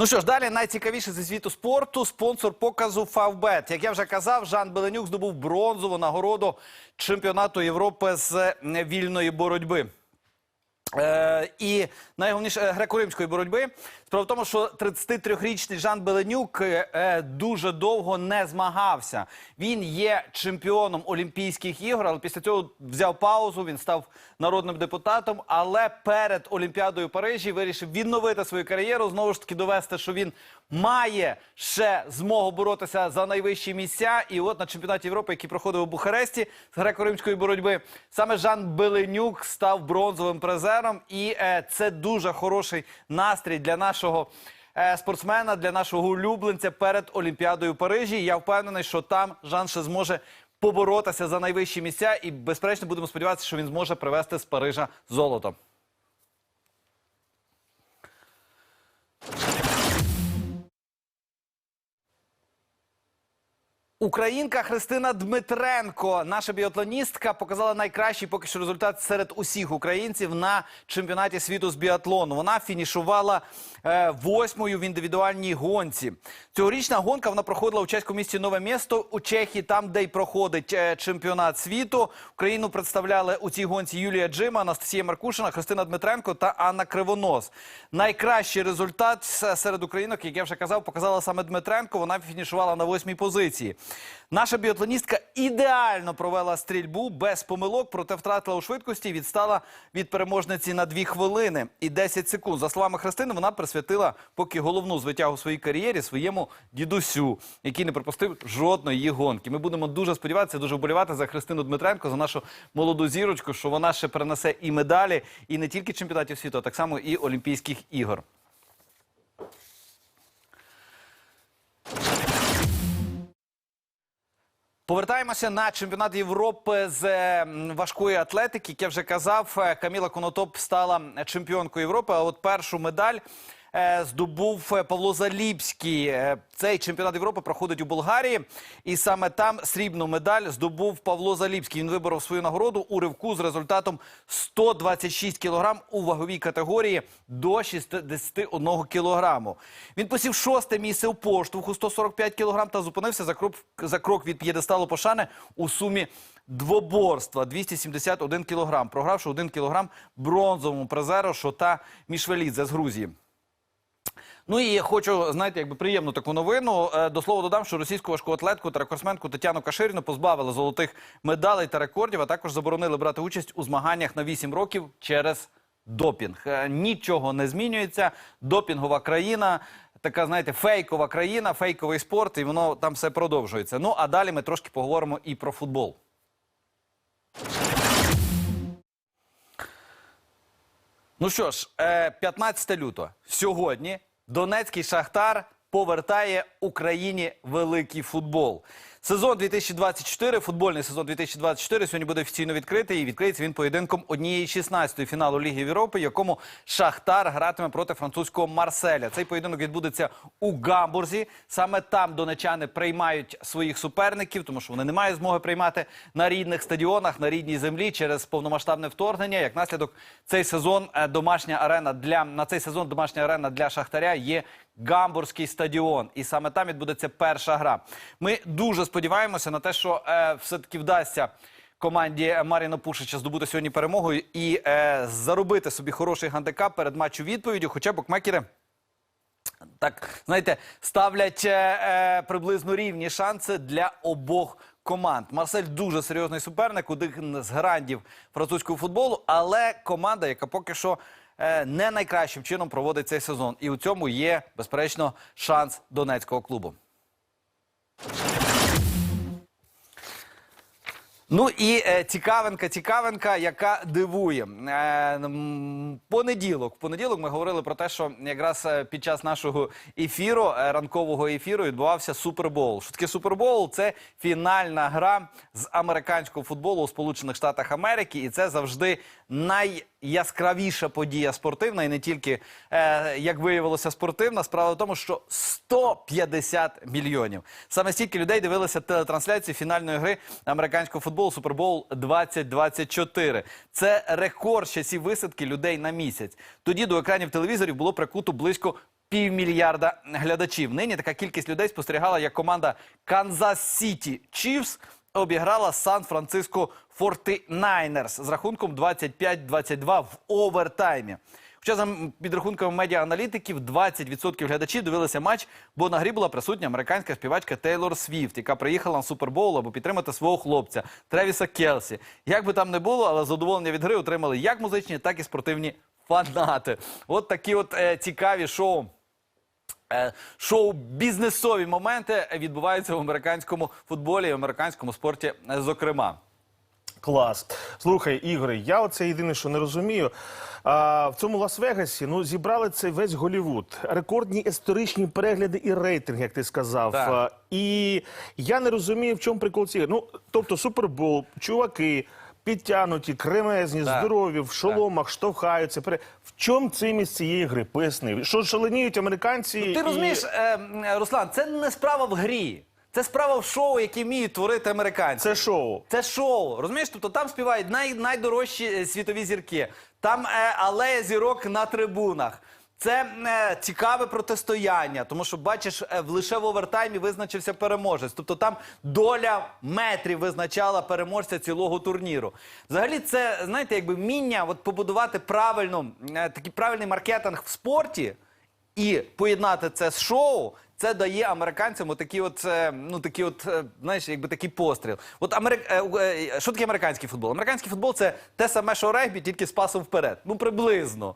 Ну що ж, далі найцікавіше зі світу спорту. Спонсор показу Фавбет. Як я вже казав, Жан Беленюк здобув бронзову нагороду чемпіонату Європи з вільної боротьби. Е, і найголовніше е, греко-римської боротьби. Справа в тому, що 33-річний Жан Беленюк е, е, дуже довго не змагався. Він є чемпіоном Олімпійських ігор, але після цього взяв паузу. Він став народним депутатом. Але перед Олімпіадою Парижі вирішив відновити свою кар'єру, знову ж таки довести, що він має ще змогу боротися за найвищі місця. І от на чемпіонаті Європи, який проходив у Бухаресті з греко-римської боротьби, саме Жан Беленюк став бронзовим призером, і е, це дуже хороший настрій для нашого. е, Спортсмена для нашого улюбленця перед Олімпіадою в Парижі. Я впевнений, що там Жан ще зможе поборотися за найвищі місця, і безперечно будемо сподіватися, що він зможе привезти з Парижа золото. Українка Христина Дмитренко, наша біатлоністка, показала найкращий поки що результат серед усіх українців на чемпіонаті світу з біатлону. Вона фінішувала е, восьмою в індивідуальній гонці. Цьогорічна гонка вона проходила у чеському місті Нове місто у Чехії, там де й проходить е, чемпіонат світу. Україну представляли у цій гонці Юлія Джима, Анастасія Маркушина, Христина Дмитренко та Анна Кривонос. Найкращий результат серед українок, як я вже казав, показала саме Дмитренко. Вона фінішувала на восьмій позиції. Наша біатлоністка ідеально провела стрільбу без помилок, проте втратила у швидкості і відстала від переможниці на 2 хвилини і 10 секунд. За словами Христини, вона присвятила поки головну звитягу своїй кар'єрі своєму дідусю, який не пропустив жодної її гонки. Ми будемо дуже сподіватися, дуже вболівати за Христину Дмитренко, за нашу молоду зірочку, що вона ще перенесе і медалі, і не тільки чемпіонатів світу, а так само і Олімпійських ігор. Повертаємося на чемпіонат Європи з важкої атлетики. Як я вже казав, е, Каміла Конотоп стала чемпіонкою Європи. А от першу медаль здобув е, Павло Заліпський. Е, Цей чемпіонат Європи проходить у Болгарії, і саме там срібну медаль здобув Павло Заліпський. Він виборов свою нагороду у ривку з результатом 126 кілограм у ваговій категорії до 61 кілограму. Він посів шосте місце у поштовху 145 кілограм та зупинився за крок, за крок від п'єдесталу пошани у сумі двоборства 271 кілограм, програвши 1 кілограм бронзовому призеру Шота Мішвелідзе з Грузії. Ну і я хочу, знаєте, якби приємну таку новину. Е, До слова додам, що російську важку атлетку та рекордсменку Тетяну Каширіну позбавили золотих медалей та рекордів, а також заборонили брати участь у змаганнях на 8 років через допінг. Е, Нічого не змінюється. Допінгова країна. Така, знаєте, фейкова країна, фейковий спорт, і воно там все продовжується. Ну а далі ми трошки поговоримо і про футбол. Ну що ж, е, 15 лютого сьогодні Донецький Шахтар повертає Україні великий футбол. Сезон 2024, футбольний сезон 2024 сьогодні буде офіційно відкритий. І відкриється він поєдинком однієї 16-ї фіналу Ліги Європи, якому Шахтар гратиме проти французького Марселя. Цей поєдинок відбудеться у Гамбурзі. Саме там донечани приймають своїх суперників, тому що вони не мають змоги приймати на рідних стадіонах, на рідній землі через повномасштабне вторгнення. Як наслідок, цей сезон е, домашня арена для на цей сезон домашня арена для Шахтаря є Гамбурзький стадіон, і саме там відбудеться перша гра. Ми дуже сподіваємося на те, що е, все-таки вдасться команді Маріна Пушича здобути сьогодні перемогу і е, заробити собі хороший гандикап перед матчу відповіддю. Хоча букмекери так, знаєте, ставлять е, е, приблизно рівні шанси для обох команд. Марсель дуже серйозний суперник, один з грандів французького футболу, але команда, яка поки що не найкращим чином проводить цей сезон. І у цьому є, безперечно, шанс донецького клубу. Ну і е, цікавинка, цікавинка, яка дивує. Е, понеділок. Понеділок ми говорили про те, що якраз е, під час нашого ефіру, е, ранкового ефіру, відбувався Супербоул. Що таке Супербоул? Це фінальна гра з американського футболу у Сполучених Штатах Америки, і це завжди найяскравіша подія спортивна, і не тільки е, як виявилося спортивна. Справа в тому, що 150 мільйонів. Саме стільки людей дивилися телетрансляцію фінальної гри американського футболу Супербоул 2024. Це рекорд часів висадки людей на місяць. Тоді до екранів телевізорів було прикуто близько півмільярда глядачів. Нині така кількість людей спостерігала, як команда Канзас Сіті Чіфс обіграла Сан-Франциско 49ers з рахунком 25-22 в овертаймі. Хоча за підрахунками медіа-аналітиків 20% глядачів дивилися матч, бо на грі була присутня американська співачка Тейлор Свіфт, яка приїхала на Супербоул, аби підтримати свого хлопця Тревіса Келсі. Як би там не було, але задоволення від гри отримали як музичні, так і спортивні фанати. От такі от е, цікаві шоу. Е, Шоу-бізнесові моменти відбуваються в американському футболі і в американському спорті, е, зокрема. Клас. Слухай, Ігоре, я оце єдине, що не розумію. А, в цьому Лас-Вегасі ну, зібрали це весь Голівуд. Рекордні історичні перегляди і рейтинг, як ти сказав. Так. А, і я не розумію, в чому прикол цієї. Ну, тобто, супербол, чуваки. Підтянуті, кремезні, Так. здорові, в шоломах, штовхаються. пере- В чому цимість цієї гри? Поясни. Що шаленіють американці? Ти і- розумієш, е, м, е, Руслан, це не справа в грі. Це справа в шоу, які вміють творити американці. Це шоу. Це шоу. Розумієш? Тобто там співають най, найдорожчі е, світові зірки. Там е, алея зірок на трибунах. Це е, цікаве протистояння, тому що бачиш, е, лише в овертаймі визначився переможець. Тобто там доля метрів визначала переможця цілого турніру. Взагалі, це знаєте, якби вміння от побудувати правильно е, такий правильний маркетинг в спорті і поєднати це з шоу. Це дає американцям отакі от, ну такі от, знаєш, якби такий постріл. От Америк... що таке американський футбол? Американський футбол це те саме, що регбі, тільки з пасом вперед. Ну, приблизно.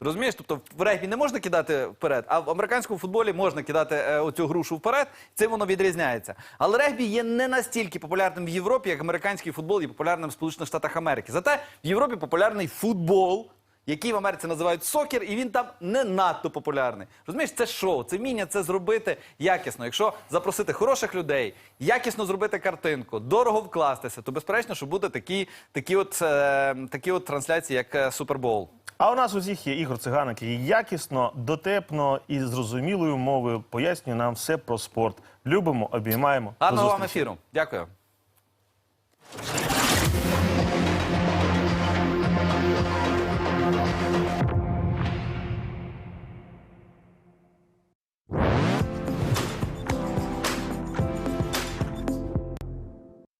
Розумієш? Тобто в регбі не можна кидати вперед, а в американському футболі можна кидати е, оцю грушу вперед, цим воно відрізняється. Але регбі є не настільки популярним в Європі, як американський футбол є популярним в Сполучених Штатах Америки. Зате в Європі популярний футбол, який в Америці називають сокер, і він там не надто популярний. Розумієш, це шоу, це вміння це зробити якісно. Якщо запросити хороших людей, якісно зробити картинку, дорого вкластися, то безперечно, що буде такі, такі, от, е, такі от трансляції, як е, Супербоул. А у нас усіх є Ігор Циганик, який якісно, дотепно і зрозумілою мовою пояснює нам все про спорт. Любимо, обіймаємо. До Гарного вам зустрічі. ефіру. Дякую.